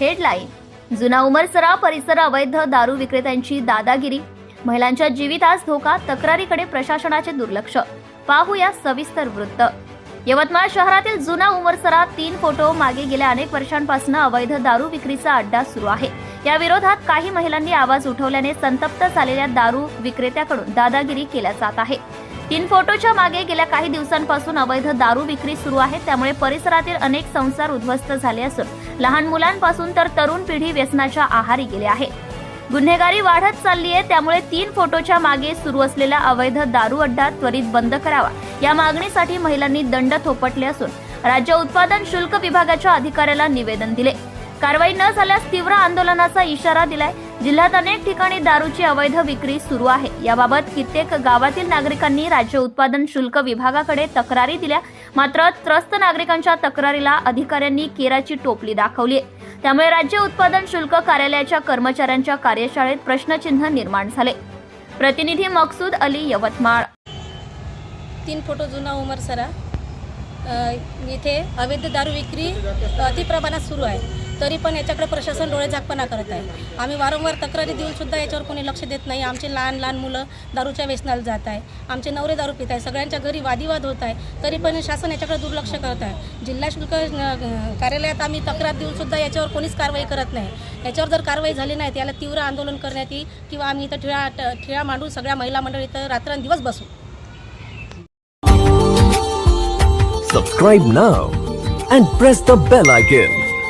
Headline. जुना उमरसरा परिसर अवैध दारू विक्रेत्यांची दादागिरी. महिलांच्या जीवितास धोका तक्रारीकडे प्रशासनाचे दुर्लक्ष. पाहूया सविस्तर वृत्त. यवतमाळ शहरातील जुना उमरसरा तीन फोटो मागे गेल्या अनेक वर्षांपासून अवैध दारू विक्रीचा अड्डा सुरू आहे. या विरोधात काही महिलांनी आवाज उठवल्याने संतप्त झालेल्या दारू विक्रेत्याकडून दादागिरी केल्या जात आहे. तीन फोटोच्या मागे गेल्या काही दिवसांपासून अवैध दारू विक्री सुरू आहे. त्यामुळे परिसरातील अनेक संसार उद्ध्वस्त झाले असून लहान मुलांपासून तर तरुण पिढी व्यसनाच्या आहारी गेले आहे. गुन्हेगारी वाढत चालली आहे त्यामुळे तीन फोटोच्या मागे सुरू असलेला अवैध दारू अड्डा त्वरित बंद करावा. या मागणीसाठी महिलांनी दंड थोपटले असून राज्य उत्पादन शुल्क विभागाच्या अधिकाऱ्याला निवेदन दिले. कारवाई न झाल्यास तीव्र आंदोलनाचा इशारा दिलाय. जिल्ह्यात अनेक ठिकाणी दारूची अवैध विक्री सुरू आहे. याबाबत कित्येक गावातील नागरिकांनी राज्य उत्पादन शुल्क विभागाकडे तक्रारी दिल्या. मात्र त्रस्त नागरिकांच्या तक्रारीला अधिकाऱ्यांनी केराची टोपली दाखवली आहे. त्यामुळे राज्य उत्पादन शुल्क कार्यालयाच्या कर्मचाऱ्यांच्या कार्यशाळेत प्रश्नचिन्ह निर्माण झाले. प्रतिनिधी मकसूद अली यवतमाळ. तीन फोटो जुना उमर सरा इथे अवैध दारू विक्री अतिप्रमाणात सुरू आहे. तरी पण याच्याकडे प्रशासन डोळे झाकपणा करत आहे. आम्ही वारंवार तक्रारी देऊनसुद्धा याच्यावर कोणी लक्ष देत नाही. आमचे लहान लहान मुलं दारूच्या व्यसनाला जात आहे. आमचे नवरे दारू पित आहे. सगळ्यांच्या घरी वादिवाद होत आहे. तरी पण शासन याच्याकडे दुर्लक्ष करत आहे. जिल्हा शुल्क कार्यालयात आम्ही तक्रार देऊनसुद्धा याच्यावर कोणीच कारवाई करत नाही. याच्यावर जर कारवाई झाली नाही तर याला तीव्र आंदोलन करण्यात येईल किंवा आम्ही इथं ठिळा ठिळा मांडून सगळ्या महिला मंडळ इथं रात्रंदिवस बसू. Subscribe now and press the bell icon.